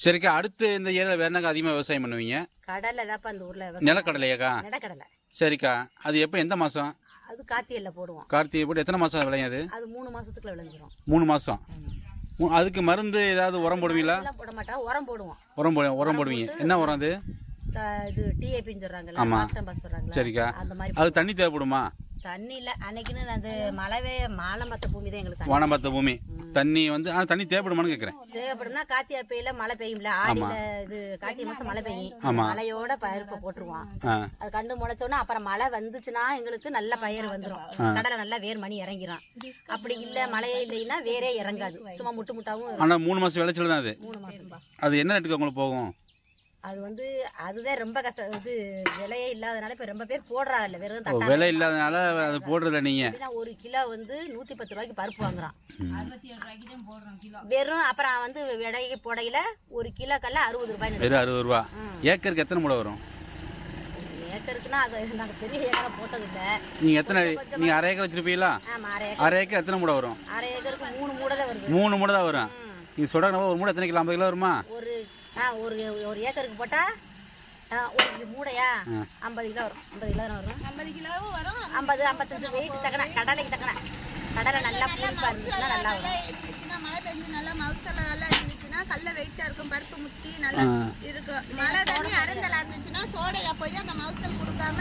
சரிக்கா அடுத்து இந்த ஏரியாவில் வேற என்னக்கா அதிகமாக விவசாயம் பண்ணுவீங்க? கடலை தான்ப்பா அந்த ஊர்ல. நிலக்கடலையாக்கா? நிலக்கடலை. சரிக்கா அது எப்போ எந்த மாதம் அது காத்தியல்ல போடுவோம். கார்த்திகை போட்டு எத்தனை மாதம் விளையும் அது? மூணு மாசத்துக்குள்ள விளைஞ்சிரும். மூணு மாதம் அதுக்கு மருந்து ஏதாவது உரம் போடுவீங்களா? போட மாட்டோம் உரம் போடுவோம். உரம் போடு உரம் போடுவீங்க. என்ன உரம் அது? இது டிஏபின்னு சொல்றாங்கல்ல ஆமா. மாத்தம்பா சொல்றாங்கல்ல சரிக்கா. அந்த மாதிரி அது தண்ணி தேவைப்படுமா? தண்ணி இல்ல அன்னைக்குன்னு அந்த மழவே மாலை மத்த பூமி தான் எங்களுக்கு தண்ணி. வானம்பத்த பூமி. தண்ணி வந்து ஆனால் தண்ணி தேவைப்படுமான்னு கேட்குறேன் தேவைப்படும்னா காத்தியா பெய்யல மழை பெய்யும்ல ஆடியில இது கார்த்திகை மாசம் மழை பெய்யும். மழையோட பருப்பை போட்டுருவோம். ஆ. அது கண்டு முளைச்சோன்னா அப்புறம் மழை வந்துச்சுன்னா எங்களுக்கு நல்ல பயிர் வந்துடும் கடலை நல்லா வேர் மணி இறங்கிரும். அப்படி இல்ல மழையே இல்லைன்னா வேரே இறங்காது. சும்மா முட்டு முட்டாவும். ஆனால் மூணு மாதம் விளைச்சல் தான் அது. அது என்ன ரேட்டுக்கு உங்களுக்கு போகும்? அது வந்து அதுதான் ரொம்ப கஷ்டம். இது விலையே இல்லாதனால இப்ப ரொம்ப பேர் போடுறாங்கல்ல வெறும் ஓ, தட்டா விலை இல்லாதனால அது போடுறதில்ல நீங்கள் ஒரு கிலோ வந்து நூத்தி பத்து ரூபாய்க்கு பருப்பு வாங்குறான். வெறும் அப்புறம் வந்து விடைக்கு போடையில ஒரு கிலோ கல்ல அறுபது ரூபாய் வெறும் அறுபது ரூபா. ஏக்கருக்கு எத்தனை மூடை வரும்? ஏக்கருக்குன்னா அது நாங்க பெரிய ஏக்கரை போட்டது இல்ல நீங்கள் எத்தனை நீங்கள் அரை ஏக்கர் வச்சுருப்பீங்களா? ஆமா அரை ஏக்கர். அரை ஏக்கர் எத்தனை மூடை வரும்? அரை ஏக்கருக்கு மூணு மூடை தான் வருது. மூணு மூடை தான் வரும். நீங்கள் சொல்கிறாங்க ஒரு மூடை எத்தனை கிலோ? ஐம்பது கிலோ வருமா? ஒரு ஆ ஒரு ஒரு ஏக்கருக்கு போட்டா ஆ, ஒரு மூடையா. ஐம்பது கிலோ வரும். ஐம்பது கிலோ தானே வரும்? ஐம்பது கிலோவும் வரும். ஐம்பது ஐம்பத்தஞ்சு வெயிட் தக்கன கடலைக்கு தக்கன. கடலை நல்லா புளிப்பா இருந்துச்சுன்னா நல்லா வரும். இருந்துச்சுன்னா மழை பெஞ்சு நல்லா மவுசெல்லாம் நல்லா இருந்துச்சுன்னா கல்ல வெயிட்டா இருக்கும் பருப்பு முத்தி நல்லா. இருக்கும். மழை தண்ணி அறந்தலா இருந்துச்சுன்னா சோடையா போய் அந்த மவுசல் கொடுக்காம.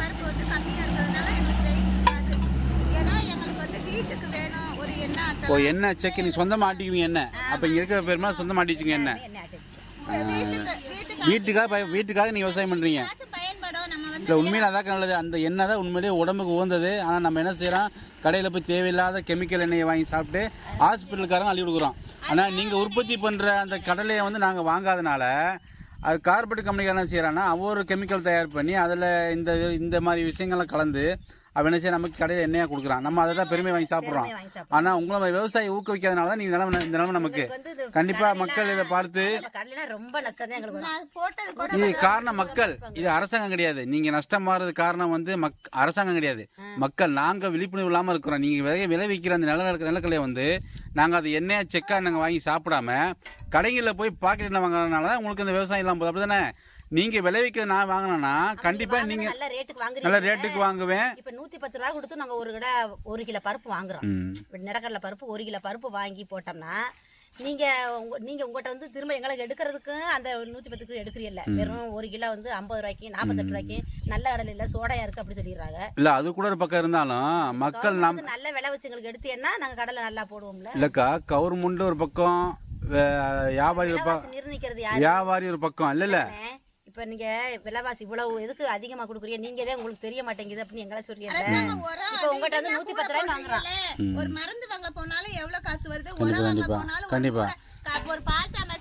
பருப்பு வந்து கம்மியா இருக்கிறதுனால எங்களுக்கு ஏன்னா எங்களுக்கு வந்து வீட்டுக்கு வேணும் ஒரு எண்ணெய் ஓ எண்ணெய் செக்கு நீ சொந்தமாக ஆட்டிக்குவீங்க எண்ணெய். அப்போ இங்கே இருக்கிற பேருமா சொந்தமாக ஆட்டிச்சுங்க என்ன வீட்டுக்காக வீட்டுக்காக நீங்கள் விவசாயம் பண்ணுறீங்க இல்லை உண்மையில அதாக்க நல்லது. அந்த எண்ணெய் தான் உண்மையிலேயே உடம்புக்கு உகந்தது. ஆனால் நம்ம என்ன செய்கிறோம் கடையில் போய் தேவையில்லாத கெமிக்கல் எண்ணெயை வாங்கி சாப்பிட்டு ஹாஸ்பிட்டலுக்காரங்க அள்ளி கொடுக்குறோம் ஆனால் நீங்கள் உற்பத்தி பண்ணுற அந்த கடலையை வந்து நாங்கள் வாங்காதனால அது கார்பரேட் கம்பெனிக்காரன் செய்கிறான்னா ஒரு கெமிக்கல் தயார் பண்ணி அதில் இந்த இந்த மாதிரி விஷயங்கள்லாம் கலந்து அவன் என்ன செய்ய நமக்கு கடையில் எண்ணெயாக கொடுக்குறான் நம்ம அதை தான் பெருமை வாங்கி சாப்பிட்றோம். ஆனால் உங்களை மாதிரி விவசாயி ஊக்குவிக்காதனால தான் நீங்கள் நிலம இந்த நிலமை நமக்கு. கண்டிப்பாக மக்கள் இதை பார்த்து தான் இது காரணம் மக்கள். இது அரசாங்கம் கிடையாது. நீங்க நஷ்டமாறது காரணம் வந்து மக் அரசாங்கம் கிடையாது. மக்கள் நாங்க விழிப்புணர்வு இல்லாம இருக்கிறோம். நீங்க விலை விளைவிக்கிற அந்த நில நிலக்கலையை வந்து நாங்க அது எண்ணெயா செக்கா நாங்க வாங்கி சாப்பிடாம கடைகளில் போய் பாக்கெட் எண்ணெய் வாங்குறதுனால தான் உங்களுக்கு இந்த விவசாயம் இல்லாம போகுது. அப்படிதானே? நீங்க விளைவிக்கிறது நான் வாங்கினேன்னா கண்டிப்பா வாங்குறது நீங்க நல்ல ரேட்டுக்கு நல்ல வாங்குறீங்க ரேட்டுக்கு வாங்குவேன். இப்ப நூத்தி பத்து ரூபா கொடுத்து நாங்க ஒரு கடை ஒரு கிலோ பருப்பு வாங்குறோம். நிலக்கடலை பருப்பு ஒரு கிலோ பருப்பு வாங்கி போட்டோம்னா நீங்க உங்க- நீங்க உங்ககிட்ட வந்து திரும்ப எங்களுக்கு எடுக்கிறதுக்கு அந்த நூத்தி பத்துக்கு எடுக்கிறீல்ல வெறும் ஒரு கிலோ வந்து ஐம்பது ரூபாய்க்கு நாற்பத்தெட்டு ரூபாய்க்கு நல்ல கடலை இல்ல சோடையா இருக்கு அப்படி சொல்லிடுறாங்க. இல்ல அது கூட ஒரு பக்கம் இருந்தாலும் மக்கள் நம் வந்து நல்ல விலை வச்சு எங்களுக்கு எடுத்தீங்கன்னா நாங்க கடலை நல்லா போடுவோம்ல. இல்லக்கா கவர்மெண்ட் ஒரு பக்கம் வியாபாரி ஒரு பக்கம் வியாபாரி ஒரு பக்கம் இல்ல இல்ல. அண்ணே, இப்ப நீங்க விலைவாசி இவ்வளவு எதுக்கு அதிகமா கொடுக்குறீங்க? நீங்க தான் உங்களுக்கு தெரிய மாட்டேங்குது அப்படின்னு எங்களை உரம் இப்ப அது உங்ககிட்ட வந்து கூட பத்து ரூபாய் போடுறீங்களே. ஒரு மருந்து வாங்க போனாலும் எவ்வளவு காசு வருது? உரம் வாங்க கண்டிப்பா. போனாலும் ஒரு கண்டிப்பா. மூடை- கா- ஒரு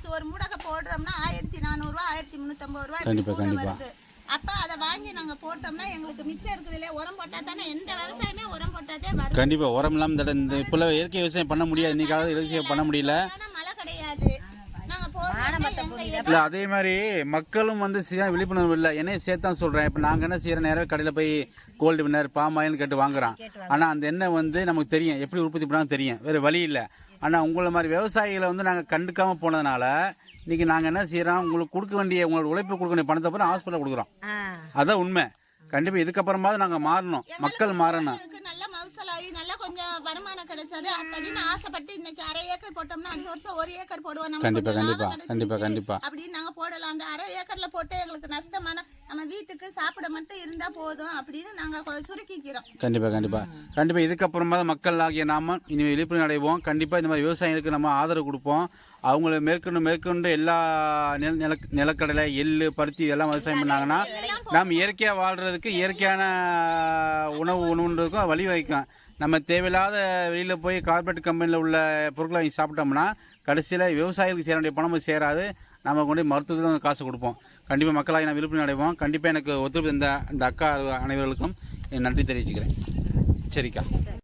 ஒரு முடக்க போடுறோம்னா ஆயிரத்தி நானூறு ரூபாய் ஆயிரத்தி முன்னூத்தம்பது ரூபாய் கண்டிப்பா, இப்படி கூட கண்டிப்பா. வருது. அப்ப அதை வாங்கி நாங்க போட்டோம்னா எங்களுக்கு மிச்சம் இருக்குது இல்லையா? உரம் போட்டா தானே எந்த விவசாயமே உரம் போட்டாதே கண்டிப்பா உரம் இல்லாம இந்த இப்பெல்லாம் இயற்கை விவசாயம் பண்ண முடியாது. இன்னைக்காவது இயற்கை விவசாயம் பண்ண முடியல ஆனா மழை கிடையாது நாங்க வானமத்த போடுறோம் பூமி இல்ல அதே மாதிரி மக்களும் வந்து சரியான விழிப்புணர்வு இல்லை. என்னையும் சேர்த்தான் சொல்றேன். இப்போ நாங்க என்ன செய்யற நேரம் கடையில் போய் கோல்டு வின்னர் பாம் ஆயில்னு கேட்டு வாங்குறோம் கேட்டு ஆனா அந்த எண்ணெய் வந்து நமக்கு தெரியும். எப்படி உற்பத்தி பண்ணாலும் தெரியும். வேற வழி இல்லை. ஆனா உங்களை மாதிரி விவசாயிகளை வந்து நாங்க கண்டுக்காம போனதுனால இன்னைக்கு நாங்க என்ன செய்யறோம்? உங்களுக்கு கொடுக்க வேண்டிய உங்களோட உழைப்பு கொடுக்க வேண்டிய பணத்தை அப்புறம் ஹாஸ்பிட்டல் கொடுக்குறோம். அதான் உண்மை. கண்டிப்பா இதுக்கப்புறமாவது நாங்க மாறணும். மக்கள் மாறணும். நல்ல மவுசலாகி நல்லா கொஞ்சம் வருமானம் கிடைச்சது. அப்படின்னு ஆசைப்பட்டு இன்னைக்கு அரை ஏக்கர் போட்டோம்னா அடுத்த வருஷம் ஒரு ஏக்கர் போடுவோம். நம்ம கண்டிப்பா, கண்டிப்பா, கண்டிப்பா, கண்டிப்பா. அப்படின்னு நாங்க போடலாம். அந்த அரை ஏக்கர்ல போட்டு எங்களுக்கு நஷ்டமான நம்ம வீட்டுக்கு சாப்பிட மட்டும் இருந்தா போதும் அப்படின்னு நாங்க சுருக்கிக்கிறோம். கண்டிப்பா கண்டிப்பா. கண்டிப்பா இதுக்கப்புறமா மக்கள் ஆகிய நாம இனி விழிப்புணர்வு அடைவோம். கண்டிப்பா இந்த மாதிரி விவசாயிகளுக்கு நம்ம ஆதரவு கொடுப்போம். அவங்கள மேற்கொண்டு மேற்கொண்டு எல்லா நில நில நிலக்கடலை எள் பருத்தி இதெல்லாம் விவசாயம் பண்ணாங்கன்னா நாம் இயற்கையாக வாழ்கிறதுக்கு இயற்கையான உணவு உணவுன்றதுக்கும் வழி வைக்கும் நம்ம தேவையில்லாத வெளியில் போய் கார்பரேட் கம்பெனியில் உள்ள பொருட்களை வாங்கி சாப்பிட்டோம்னா கடைசியில் விவசாயிகளுக்கு சேர வேண்டிய பணமும் சேராது. நம்ம கொண்டு போய் மருத்துவத்தில் காசு கொடுப்போம். கண்டிப்பாக மக்களாகி நான் விழிப்புணர்வு அடைவோம். கண்டிப்பாக எனக்கு ஒத்துழைப்பு இந்த இந்த அக்கா அனைவர்களுக்கும் என் நன்றி தெரிவிச்சுக்கிறேன். சரிக்கா.